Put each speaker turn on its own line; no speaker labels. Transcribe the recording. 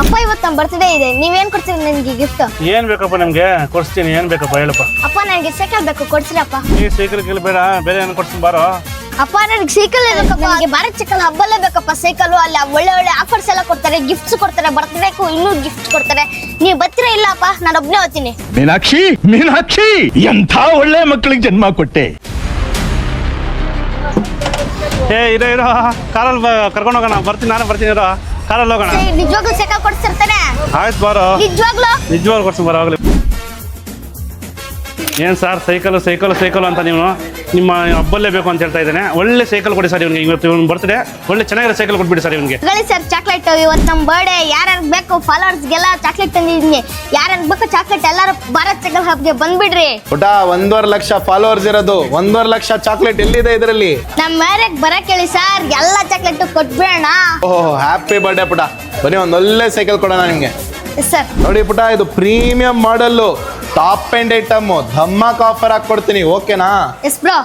ಅಪ್ಪ ಇವತ್ತು ನಮ್ಮ ಬರ್ತ್ಡೇ ಇದೆ. ನೀವೇನ್ ಕೊಡ್ತೀರಿ ನನಗೆ ಗಿಫ್ಟ್
ಏನ್ ಬೇಕಪ್ಪ ನಿಮ್ಗೆ? ಕೊಡ್ತೀನಿ ಏನ್ ಬೇಕಪ್ಪ ಹೇಳಪ್ಪ.
ಅಪ್ಪ ನನಗೆ ಸೈಕಲ್ ಬೇಕು. ಕೊಡ್ಸಿರಪ್ಪ.
ನೀ ಸೈಕಲ್ ಗಿಲ್ ಬೇಡ ಬೇರೆ ಏನು ಕೊಡ್ತೀನಿ ಬಾರೋ?
ಅಪ್ಪ ನನಗೆ ಸೈಕಲ್ ಬೇಕಪ್ಪ ನನಗೆ ಭಾರತ್ ಚಿಕ್ಕಲ್ ಹಬ್ಬಲ್ಲೇ ಬೇಕಪ್ಪ ಸೈಕಲ್ ಅಲ್ಲಿ ಒಳ್ಳೆ ಒಳ್ಳೆ ಆಫರ್ಸ್ ಎಲ್ಲ ಕೊಡ್ತಾರೆ ಗಿಫ್ಟ್ಸ್ ಕೊಡ್ತಾರೆ ಬರ್ತ್ಡೇಕು ಇನ್ನೂ ಗಿಫ್ಟ್ ಕೊಡ್ತಾರೆ. ನೀವು ಬರ್ತೀರಾ ಇಲ್ಲಪ್ಪ ನಾನು ಒಬ್ಬನೇ ಹೋಗ್ತೀನಿ.
ಮೀನಾಕ್ಷಿ ಮೀನಾಕ್ಷಿ ಎಂಥ ಒಳ್ಳೆ ಮಕ್ಕಳಿಗೆ ಜನ್ಮ ಕೊಟ್ಟೆ.
ಏ ಇರೋ ಇರೋ ಕಾರಲ್ಲಿ ಕರ್ಕೊಂಡು ಹೋಗೋಣ. ಬರ್ತೀನಿ ನಾನು ಬರ್ತೀನಿ ಇರೋ. ಕಾರಲ್ಲಿ ಹೋಗೋಣ.
ನಿಜವಾಗ್ಲೂ ಸೈಕಲ್ ಕೊಡ್ಸಿರ್ತಾನೆ?
ಆಯ್ತು ಬಾರೋ.
ನಿಜವಾಗ್ಲೂ?
ನಿಜವಾಗ್ಲೂ ಕೊಡ್ತೀನಿ ಬರೋ ಆಗಲಿ. ಏನು ಸರ್ ಸೈಕಲ್ ಸೈಕಲ್ ಸೈಕಲ್ ಅಂತ ನೀವು ನಿಮ್ಮ ಹಬ್ಬಲ್ಲೇ ಬೇಕು ಅಂತ ಹೇಳ್ತಾ ಇದ್ದೇನೆ. ಒಳ್ಳೆ ಸೈಕಲ್ ಕೊಡಿ ಸರ್ ಇವನಿಗೆ. ಇವತ್ತು ಇವನು ಬರ್ತ್ಡೇ ಒಳ್ಳೆ ಚೆನ್ನಾಗಿರೋ ಸೈಕಲ್ ಕೊಟ್ಬಿಡಿ ಸರ್ ಇವನಿಗೆ.
ಗಳಿ ಸರ್ ಚಾಕ್ಲೇಟ್ ಇವತ್ತು ನಮ್ಮ ಬರ್ಡೇ ಯಾರ್ಯಾರು ಬೇಕು ಫಾಲೋವರ್ಸ್ಗೆಲ್ಲ ಚಾಕ್ಲೇಟ್ ತಂದಿದ್ದೀನಿ. ಯಾರ್ಯಾರು ಬೇಕು ಚಾಕ್ಲೇಟ್ ಎಲ್ಲರೂ ಭಾರತ್ ಸೈಕಲ್ ಹಬ್ಗೆ ಬಂದ್ಬಿಡ್ರಿ.
ಪುಟ ಒಂದೂವರೆ ಲಕ್ಷ ಫಾಲೋವರ್ಸ್ ಇರೋದು. ಒಂದೂವರೆ ಲಕ್ಷ ಚಾಕ್ಲೇಟ್ ಎಲ್ಲಿದೆ ಇದರಲ್ಲಿ?
ನಮ್ಮ ಮ್ಯಾರೇಜ್ ಬರಕ್ ಹೇಳಿ ಸರ್ ಎಲ್ಲ ಚಾಕ್ಲೇಟ್ ಕೊಟ್ಬಿಡೋಣ.
ಓಹ್ ಹ್ಯಾಪಿ ಬರ್ಡೇ ಪುಟ. ಬನ್ನಿ ಒಂದು ಒಳ್ಳೆ ಸೈಕಲ್ ಕೊಡೋಣ ನಿಮಗೆ.
ಸರ್
ನೋಡಿ ಪುಟ ಇದು premium model top and item ಧಮಾಕ್ ಆಫರ್ ಹಾಕಿ ಕೊಡ್ತೀನಿ ಓಕೆನಾ
ಎಸ್ ಬ್ರೋ